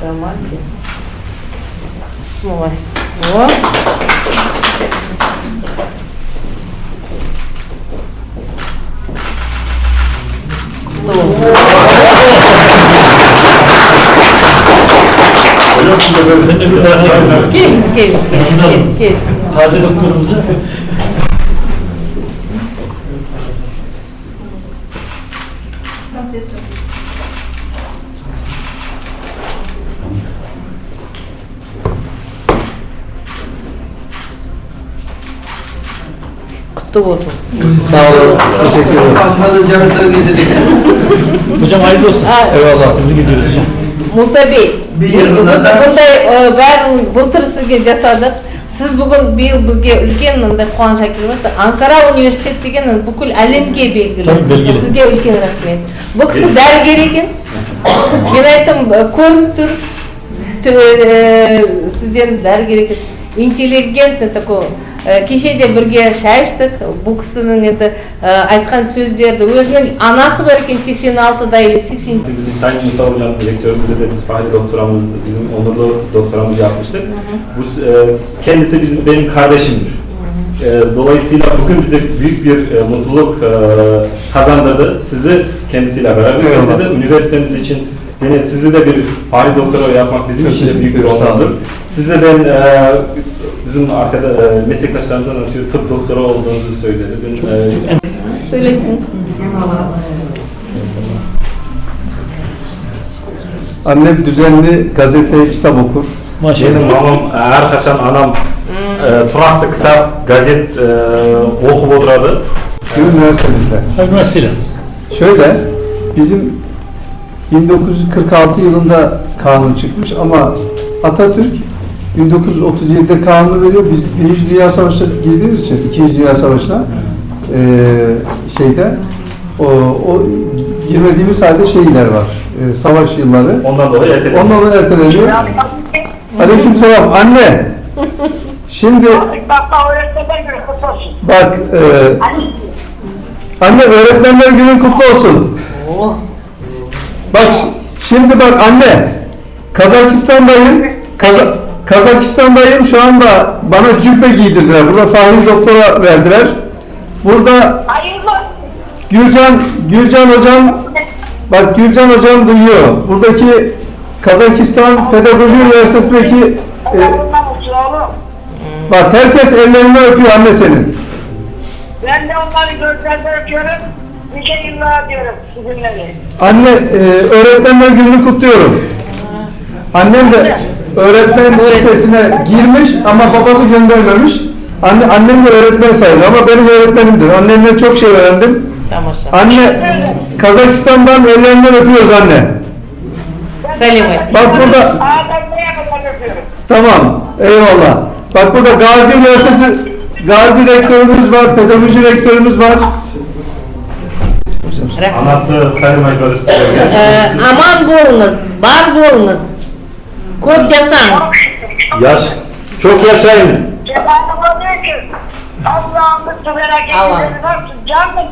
грамматика. Смолай. О. Doğru. Ben de bir tane Geliniz, geliniz, geliniz, geliniz, geliniz. taze doktorumuza Kutlu olsun. Sağ olun. Teşekkür ederim. Anlatacağını söyledik. Hocam hayırlı olsun. Ha, Eyvallah. Tebrik ediyoruz hocam. Musa Bey, Bir yılda da- bunday bәрін былтыр сізге жасадық. Сіз бүгін биыл бізге үлкен мындай қуаныш әкеліп Анкара университет деген бүкіл әлемге белгілі. Сізге үлкен рахмет. Бұл кісі дәрігер екен. Мен айттым, көрініп тұр. Е, Сізден дәрігер екен. Интеллигентный такой. Е, Кеше де бірге шай іштік. Бұл кісінің енді е, айтқан сөздерді өзінің анасы бар екен 86-да или 80 Bizim Sayın Mustafa hocamız, rektörümüze de biz Fahri doktoramız, bizim onurlu doktoramız yapmıştık. Bu, e, kendisi bizim, benim kardeşimdir. E, dolayısıyla bugün bize büyük bir e, mutluluk e, kazandırdı. Sizi kendisiyle beraber Eyvallah. getirdi. Üniversitemiz için yine sizi de bir Fahri doktora yapmak bizim için de büyük bir onurdur. Size ben e, bizim arkada e, meslektaşlarımızdan ötürü tıp doktora olduğunuzu söyledi. Ben, e, söylesin. Annem düzenli gazete, kitap okur. Maşallah. Benim mamam her kaçan anam e, turaklı kitap, gazet e, okup oturardı. Üniversitemizde. Ha, Üniversiteyle. Şöyle, bizim 1946 yılında kanun çıkmış ama Atatürk 1937'de kanunu veriyor. Biz Birinci Dünya Savaşı'na girdiğimiz için, İkinci Dünya Savaşı'na eee, şeyde o, o girmediğimiz halde şeyler var. eee, savaş yılları. Ondan dolayı erteledim. Ondan sonra erteleniyor. Aleykümselam. Anne. Şimdi Bak eee, anne öğretmenler günün kutlu olsun. Bak şimdi bak anne Kazakistan'dayım. Kaza- Kazakistan'dayım şu anda bana cübbe giydirdiler. Burada Fahri Doktor'a verdiler. Burada Hayırlı Gürcan Gürcan hocam bak Gürcan hocam duyuyor. Buradaki Kazakistan Pedagoji Üniversitesi'ndeki e, bak herkes ellerini öpüyor anne senin. Ben de onları gözlerden öpüyorum. Nice yıllar diyorum. Anne, e, öğretmenler gününü kutluyorum. Annem de öğretmen lisesine girmiş ama babası göndermemiş. Anne, annem de öğretmen sayılır ama benim öğretmenimdir. Annemden çok şey öğrendim. Tamam. Anne, Kazakistan'dan ellerinden öpüyoruz anne. Selim Bak burada... Tamam, eyvallah. Bak burada Gazi Üniversitesi, Gazi Rektörümüz var, Pedagoji Rektörümüz var. Anası saymay karısı. Ee, aman bolunuz, bar bolunuz. Kopyasanız. Yaş, çok yaşayın. Cemal Baba diyor ki Allah'ımız tüberek Allah. canım.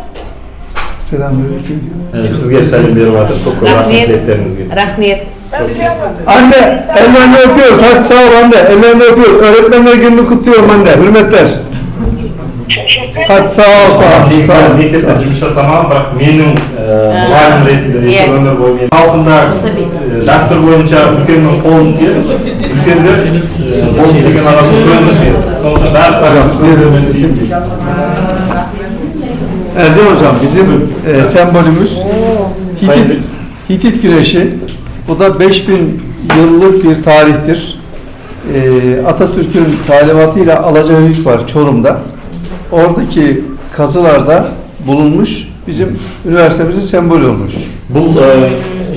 Selamünaleyküm diyor. Evet, siz geçelim bir vardı. Çok kolay rahmetleriniz gibi. Rahmet. Anne, ellerini öpüyoruz. Hadi sağ ol anne. Ellerini öpüyoruz. Öğretmenler gününü kutluyorum anne. Hürmetler. Hadi sağ ol sağ ol. Bilgisayar birlikte çalışmışa zaman bırak menün muayene üretimleri insanlar boyunca altında dastur e, boyunca ülkenin kolun diye ülkeler bol degan arasında görmüşüyor. Sonuçta daha farklı Ercan Hocam bizim e, sembolümüz Hitit, Hitit güneşi. Bu da 5000 yıllık bir tarihtir. E, Atatürk'ün talimatıyla Alacahöyük var Çorum'da. Oradaki kazılarda bulunmuş. Bizim üniversitemizin sembolü olmuş. бұл ә,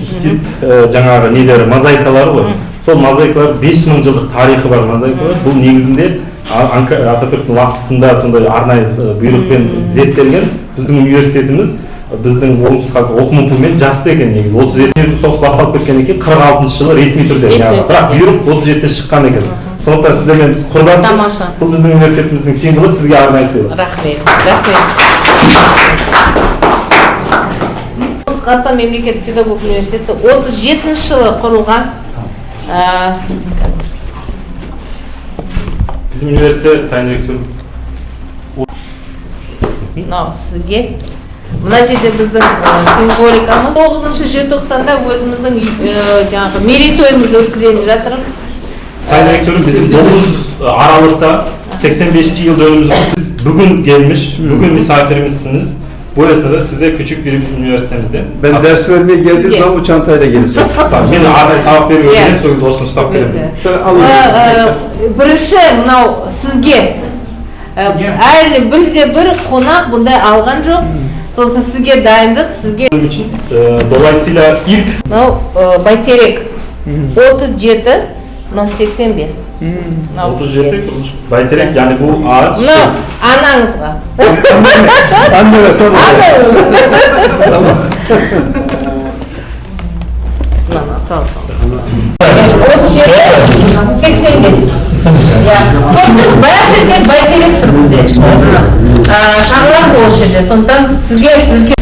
хитит ә, жаңағы нелері мозаикалары ғой сол мозаикалар 5000 жылдық тарихы бар мозаикалар бұл негізінде А- Анка- ататүрктің уақытысында сондай арнайы ә, бұйрықпен зерттелген біздің университетіміз біздің оңтүстік қазақстан оқымытумен жасты екен негізі отыз жетінші соғыс басталып кеткеннен кейін қырық алтыншы жылы ресми түрде Ресми яғни түрде. бірақ бұйрық отыз жетіде шыққан екен сондықтан сіздермен біз құрдаспыз Тамаша. бұл біздің университетіміздің символы сізге арнайы сыйлық Рахмет. Рахмет. Қазақстан мемлекеттік педагог университеті 37 жылы құрылған. Bizim üniversite sayın direktörüm мынау сізге мына жерде біздің символикамыз тоғызыншы желтоқсанда өзіміздің ә, жаңағы мерейтойымызды өткізіп жатырмыз Sayın Rektörüm bizim 9 Aralık'ta 85. yıl dönümümüzü kutluyoruz. Bugün gelmiş, bugün misafirimizsiniz. Bu esnada size küçük bir üniversitemizde. Ben ders vermeye geldiğim Ye. zaman bu çantayla geleceğim. Tamam, yine arada sabah veriyor. Ye. Yine söz olsun stop verin. Şöyle alın. Ә, ә, бірінші мынау сізге ә, әлі білде бір қонақ бұндай алған жоқ сосын сізге дайындық сізге Bunun için e, dolayısıyla ilk мынау ә, бәйтерек отыз жеті мынау сексен бес. Мынау 37 kuruluş Bayterek yani bu ağaç мынау анаңызға. Отыз жеті. Сексен бес. Иә біз бәрі де бәйтерек тұр бізде шаңырақ ол жерде. Сондықтан сізге үлкен